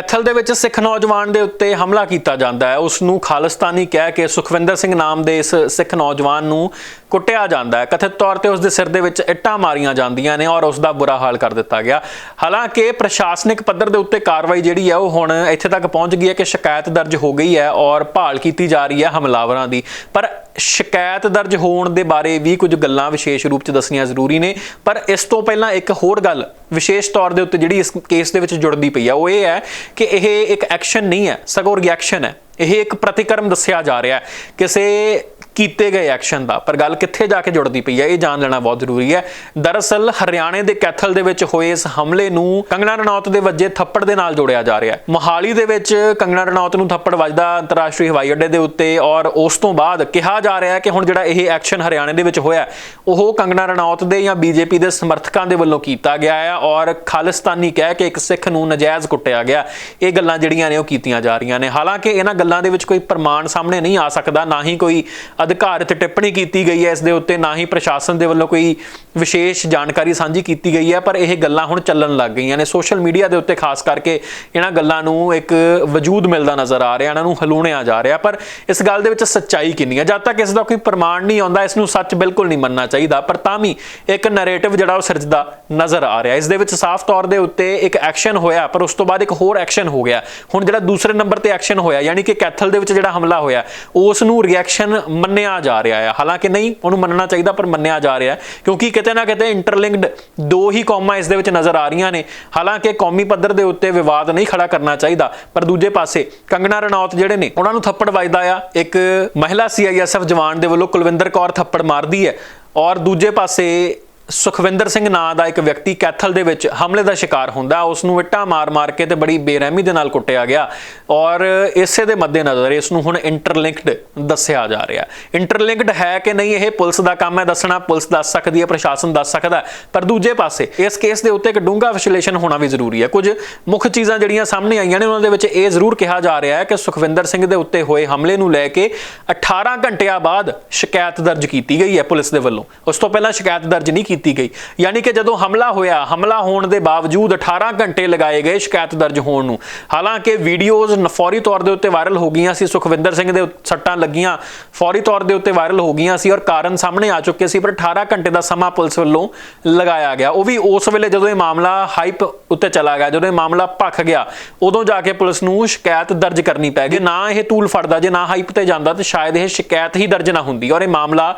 ਕੈਥਲ ਦੇ ਵਿੱਚ ਸਿੱਖ ਨੌਜਵਾਨ ਦੇ ਉੱਤੇ ਹਮਲਾ ਕੀਤਾ ਜਾਂਦਾ ਹੈ। ਉਸ ਨੂੰ ਖਾਲਿਸਤਾਨੀ ਕਹਿ ਕੇ ਸੁਖਵਿੰਦਰ ਸਿੰਘ ਨਾਮ ਦੇ ਇਸ ਸਿੱਖ ਨੌਜਵਾਨ ਨੂੰ ਕੁੱਟਿਆ ਜਾਂਦਾ ਹੈ। ਕਥਿਤ ਤੌਰ ਤੇ ਉਸ ਦੇ ਸਿਰ ਦੇ ਵਿੱਚ ਇੱਟਾਂ ਮਾਰੀਆਂ ਜਾਂਦੀਆਂ ਨੇ ਔਰ ਉਸ ਦਾ ਬੁਰਾ ਹਾਲ ਕਰ ਦਿੱਤਾ ਗਿਆ। ਹਾਲਾਂਕਿ ਪ੍ਰਸ਼ਾਸਨਿਕ ਪੱਧਰ ਦੇ ਉੱਤੇ ਕਾਰਵਾਈ ਜਿਹੜੀ ਹੈ, ਉਹ ਹੁਣ ਇੱਥੇ ਤੱਕ ਪਹੁੰਚ ਗਈ ਹੈ ਕਿ ਸ਼ਿਕਾਇਤ ਦਰਜ ਹੋ ਗਈ ਹੈ ਔਰ ਭਾਲ ਕੀਤੀ ਜਾ ਰਹੀ ਹੈ ਹਮਲਾਵਰਾਂ ਦੀ। ਪਰ ਸ਼ਿਕਾਇਤ ਦਰਜ ਹੋਣ ਦੇ ਬਾਰੇ ਵੀ ਕੁਝ ਗੱਲਾਂ ਵਿਸ਼ੇਸ਼ ਰੂਪ ਚ ਦੱਸਣੀਆਂ ਜ਼ਰੂਰੀ ਨੇ। ਪਰ ਇਸ ਤੋਂ ਪਹਿਲਾਂ ਇੱਕ ਹੋਰ ਗੱਲ ਵਿਸ਼ੇਸ਼ ਤੌਰ ਦੇ ਉੱਤੇ ਜਿਹੜੀ ਇਸ ਕੇਸ ਦੇ ਵਿੱਚ ਜੁੜਦੀ ਪਈ ਆ, ਉਹ ਇਹ ਹੈ ਕਿ ਇਹ ਇੱਕ ਐਕਸ਼ਨ ਨਹੀਂ ਹੈ, ਸਗੋਂ ਰਿਐਕਸ਼ਨ ਹੈ। ਇਹ ਇੱਕ ਪ੍ਰਤੀਕਰਮ ਦੱਸਿਆ ਜਾ ਰਿਹਾ ਹੈ। ਕਿਸੇ ਕੀਤੇ ਗਏ ਐਕਸ਼ਨ ਦਾ। ਪਰ ਗੱਲ ਕਿੱਥੇ ਜਾ ਕੇ ਜੁੜਦੀ ਪਈ ਹੈ, ਇਹ ਜਾਣ ਲੈਣਾ ਬਹੁਤ ਜ਼ਰੂਰੀ ਹੈ। ਦਰਅਸਲ, ਹਰਿਆਣੇ ਦੇ ਕੈਥਲ ਦੇ ਵਿੱਚ ਹੋਏ ਇਸ ਹਮਲੇ ਨੂੰ ਕੰਗਣਾ ਰਣੌਤ ਦੇ ਵੱਜੇ ਥੱਪੜ ਦੇ ਨਾਲ ਜੋੜਿਆ ਜਾ ਰਿਹਾ ਹੈ। ਮੋਹਾਲੀ ਦੇ ਵਿੱਚ ਕੰਗਣਾ ਰਣੌਤ ਨੂੰ ਥੱਪੜ ਵੱਜਦਾ ਅੰਤਰਰਾਸ਼ਟਰੀ ਹਵਾਈ ਅੱਡੇ ਦੇ ਉੱਤੇ ਔਰ ਉਸ ਤੋਂ ਬਾਅਦ ਕਿਹਾ ਜਾ ਰਿਹਾ ਹੈ ਕਿ ਹੁਣ ਜਿਹੜਾ ਇਹ ਐਕਸ਼ਨ ਹਰਿਆਣੇ ਦੇ ਵਿੱਚ ਹੋਇਆ ਉਹ ਕੰਗਣਾ ਰਣੌਤ ਦੇ ਜਾਂ ਬੀਜੇਪੀ ਦੇ ਸਮਰਥਕਾਂ ਦੇ ਵੱਲੋਂ ਕੀਤਾ ਗਿਆ ਹੈ ਔਰ ਖਾਲਿਸਤਾਨੀ ਕਹਿ ਕੇ ਇੱਕ ਸਿੱਖ ਨੂੰ ਨਜਾਇਜ਼ ਕੁੱਟਿਆ ਗਿਆ ਇਹ ਗੱਲਾਂ ਜਿਹੜੀਆਂ ਨੇ ਉਹ ਕੀਤੀਆਂ ਜਾ ਰਹੀਆਂ ਨੇ। ਹਾਲਾਂਕਿ ਇਹਨਾਂ ਗੱਲਾਂ ਦੇ ਵਿੱਚ ਕੋਈ ਪ੍ਰਮਾਣ ਸਾਹਮਣੇ ਨਹੀਂ ਆ ਸਕਦਾ, ਨਾ ਹੀ ਕੋਈ ਅਧਿਕਾਰਿਤ ਟਿੱਪਣੀ ਕੀਤੀ ਗਈ ਹੈ, ਇਸ ਦੇ ਉੱਤੇ ਨਾ ਹੀ ਪ੍ਰਸ਼ਾਸਨ ਦੇ ਵੱਲੋਂ ਕੋਈ ਵਿਸ਼ੇਸ਼ ਜਾਣਕਾਰੀ ਸਾਂਝੀ ਕੀਤੀ ਗਈ ਹੈ, ਪਰ ਇਹ ਗੱਲਾਂ ਹੁਣ ਚੱਲਣ ਲੱਗ ਗਈਆਂ ਨੇ। ਸੋਸ਼ਲ ਮੀਡੀਆ ਦੇ ਉੱਤੇ ਖਾਸ ਕਰਕੇ ਇਹਨਾਂ ਗੱਲਾਂ ਨੂੰ ਇੱਕ ਵਜੂਦ ਮਿਲਦਾ ਨਜ਼ਰ ਆ ਰਿਹਾ, ਇਹਨਾਂ ਨੂੰ ਹਲੂਣਿਆ ਜਾ ਰਿਹਾ। ਪਰ ਇਸ ਗੱਲ ਦੇ ਵਿੱਚ ਸੱਚਾਈ ਕਿੰਨੀ ਹੈ? ਜਦ ਤੱਕ ਇਸ ਦਾ ਕੋਈ ਪ੍ਰਮਾਣ ਨਹੀਂ ਆਉਂਦਾ, ਇਸ ਨੂੰ ਸੱਚ ਬਿਲਕੁਲ ਨਹੀਂ ਮੰਨਣਾ ਚਾਹੀਦਾ, ਪਰ ਤਾਂ ਵੀ ਇੱਕ ਨੈਰੇਟਿਵ ਜਿਹੜਾ ਉਹ ਸਿਰਜਦਾ ਨਜ਼ਰ ਆ ਰਿਹਾ। ਇਸ ਦੇ ਵਿੱਚ ਸਾਫ਼ ਤੌਰ ਦੇ ਉੱਤੇ ਇੱਕ ਐਕਸ਼ਨ ਹੋਇਆ, ਪਰ ਉਸ ਤੋਂ ਬਾਅਦ ਇੱਕ ਹੋਰ ਐਕਸ਼ਨ ਹੋ ਗਿਆ। ਹੁਣ ਜਿਹੜਾ ਦੂਸਰੇ ਨੰਬਰ ਤੇ ਐਕਸ਼ਨ ਹੋਇਆ, ਯਾਨੀ ਕਿ ਕੈਥਲ ਦੇ ਵਿੱਚ ਜਿਹੜਾ ਹਮਲਾ ਹੋਇਆ, ਉਸ ਨੂੰ ਰਿਐਕਸ਼ਨ ਮੰਨਿਆ ਜਾ ਰਿਹਾ ਹੈ। ਹਾਲਾਂਕਿ ਨਹੀਂ, ਉਹਨੂੰ ਮੰਨਣਾ ਚਾਹੀਦਾ, ਪਰ ਮੰਨਿਆ ਜਾ ਰਿਹਾ ਹੈ। ਕਿਉਂਕਿ ਕਿਤੇ ਨਾ ਕਿਤੇ ਇੰਟਰਲਿੰਕਡ ਦੋ ਹੀ ਕੌਮਾਂ ਇਸ ਦੇ ਵਿੱਚ ਨਜ਼ਰ ਆ ਰਹੀਆਂ ਨੇ। ਹਾਲਾਂਕਿ ਕੌਮੀ ਪੱਧਰ ਦੇ ਉੱਤੇ ਵਿਵਾਦ ਨਹੀਂ ਖੜਾ ਕਰਨਾ ਚਾਹੀਦਾ। ਪਰ ਦੂਜੇ ਪਾਸੇ ਕੰਗਣਾ ਰਣੌਤ ਜਿਹੜੇ ਨੇ, ਉਹਨਾਂ ਨੂੰ ਥੱਪੜ ਵੱਜਦਾ ਆ। ਇੱਕ ਮਹਿਲਾ ਸੀਆਈਐਸਐਫ ਜਵਾਨ ਦੇ ਵੱਲੋਂ ਕੁਲਵਿੰਦਰ ਕੌਰ ਥੱਪੜ ਮਾਰਦੀ ਹੈ। ਔਰ ਦੂਜੇ ਪਾਸੇ ਸੁਖਵਿੰਦਰ ਸਿੰਘ ਨਾਂ ਦਾ ਇੱਕ ਵਿਅਕਤੀ ਕੈਥਲ ਦੇ ਵਿੱਚ ਹਮਲੇ ਦਾ ਸ਼ਿਕਾਰ ਹੁੰਦਾ। ਉਸ ਨੂੰ ਇੱਟਾਂ ਮਾਰ-ਮਾਰ ਕੇ ਤੇ ਬੜੀ ਬੇਰਹਿਮੀ ਦੇ ਨਾਲ ਕੁੱਟਿਆ ਗਿਆ। ਔਰ ਇਸੇ ਦੇ ਮੱਦੇਨਜ਼ਰ ਇਸ ਨੂੰ ਹੁਣ ਇੰਟਰਲਿੰਕਡ ਦੱਸਿਆ ਜਾ ਰਿਹਾ। ਇੰਟਰਲਿੰਕਡ ਹੈ ਕਿ ਨਹੀਂ ਇਹ ਪੁਲਿਸ ਦਾ ਕੰਮ ਹੈ, ਦੱਸਣਾ ਪੁਲਿਸ ਦੱਸ ਸਕਦੀ ਹੈ, ਪ੍ਰਸ਼ਾਸਨ ਦੱਸ ਸਕਦਾ ਪਰ ਦੂਜੇ ਪਾਸੇ ਇਸ ਕੇਸ ਦੇ ਉੱਤੇ ਇੱਕ ਡੂੰਘਾ ਵਿਸ਼ਲੇਸ਼ਣ ਹੋਣਾ ਵੀ ਜ਼ਰੂਰੀ ਹੈ। ਕੁਝ ਮੁੱਖ ਚੀਜ਼ਾਂ ਜਿਹੜੀਆਂ ਸਾਹਮਣੇ ਆਈਆਂ ਨੇ, ਉਹਨਾਂ ਦੇ ਵਿੱਚ ਇਹ ਜ਼ਰੂਰ ਕਿਹਾ ਜਾ ਰਿਹਾ ਹੈ ਕਿ ਸੁਖਵਿੰਦਰ ਸਿੰਘ ਦੇ ਉੱਤੇ ਹੋਏ ਹਮਲੇ ਨੂੰ ਲੈ ਕੇ 18 ਘੰਟਿਆਂ ਬਾਅਦ ਸ਼ਿਕਾਇਤ ਦਰਜ ਕੀਤੀ ਗਈ ਹੈ ਪੁਲਿਸ ਦੇ ਵੱਲੋਂ। ਉਸ ਤੋਂ ਪਹਿਲਾਂ ਸ਼ਿਕਾਇਤ ਦਰਜ ਨਹੀਂ ਕੀਤੀ ਕੀਤੀ ਗਈ। ਯਾਨੀ ਕਿ ਜਦੋਂ ਹਮਲਾ ਹੋਇਆ, ਹਮਲਾ ਹੋਣ ਦੇ ਬਾਵਜੂਦ 18 ਘੰਟੇ ਲਗਾਏ ਗਏ ਸ਼ਿਕਾਇਤ ਦਰਜ ਹੋਣ ਨੂੰ। ਹਾਲਾਂਕਿ ਵੀਡੀਓਜ਼ ਫੌਰੀ ਤੌਰ ਦੇ ਉੱਤੇ ਵਾਇਰਲ ਹੋ ਗਈਆਂ ਸੀ, ਸੁਖਵਿੰਦਰ ਸਿੰਘ ਦੇ ਸੱਟਾਂ ਲੱਗੀਆਂ, ਫੌਰੀ ਤੌਰ ਦੇ ਉੱਤੇ ਵਾਇਰਲ ਹੋ ਗਈਆਂ ਸੀ ਔਰ ਕਾਰਨ ਸਾਹਮਣੇ ਆ ਚੁੱਕੇ ਸੀ, ਪਰ 18 ਘੰਟੇ ਦਾ ਸਮਾਂ ਪੁਲਿਸ ਵੱਲੋਂ ਲਗਾਇਆ ਗਿਆ। ਉਹ ਵੀ ਉਸ ਵੇਲੇ ਜਦੋਂ ਇਹ ਮਾਮਲਾ ਹਾਈਪ ਉੱਤੇ ਚਲਾ ਗਿਆ, ਜਦੋਂ ਇਹ ਮਾਮਲਾ ਭਖ ਗਿਆ, ਉਦੋਂ ਜਾ ਕੇ ਪੁਲਿਸ ਨੂੰ ਸ਼ਿਕਾਇਤ ਦਰਜ ਕਰਨੀ ਪੈ ਗਈ। ਨਾ ਇਹ ਤੂਲ ਫੜਦਾ ਜੇ, ਨਾ ਹਾਈਪ ਤੇ ਜਾਂਦਾ, ਤੇ ਸ਼ਾਇਦ ਇਹ ਸ਼ਿਕਾਇਤ ਹੀ ਦਰਜ ਨਾ ਹੁੰਦੀ ਔਰ ਇਹ ਮਾਮਲਾ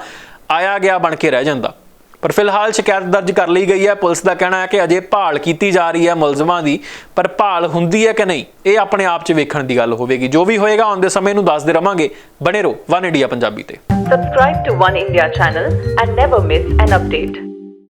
ਆਇਆ ਗਿਆ ਬਣ ਕੇ ਰਹਿ ਜਾਂਦਾ। ਪਰ ਫਿਲਹਾਲ ਸ਼ਿਕਾਇਤ ਦਰਜ ਕਰ ਲਈ ਗਈ ਹੈ। ਪੁਲਿਸ ਦਾ ਕਹਿਣਾ ਹੈ ਕਿ ਅਜੇ ਭਾਲ ਕੀਤੀ ਜਾ ਰਹੀ ਹੈ ਮੁਲਜ਼ਮਾਂ ਦੀ, ਪਰ ਭਾਲ ਹੁੰਦੀ ਹੈ ਕਿ ਨਹੀਂ? ਇਹ ਆਪਣੇ ਆਪ 'ਚ ਵੇਖਣ ਦੀ ਗੱਲ ਹੋਵੇਗੀ। ਜੋ ਵੀ ਹੋਏਗਾ ਆਉਂਦੇ ਸਮੇਂ ਨੂੰ ਦੱਸਦੇ ਰਵਾਂਗੇ। ਬਣੇ ਰਹੋ ਵਨ ਇੰਡੀਆ ਪੰਜਾਬੀ ਤੇ। Subscribe to One India channel and never miss an update.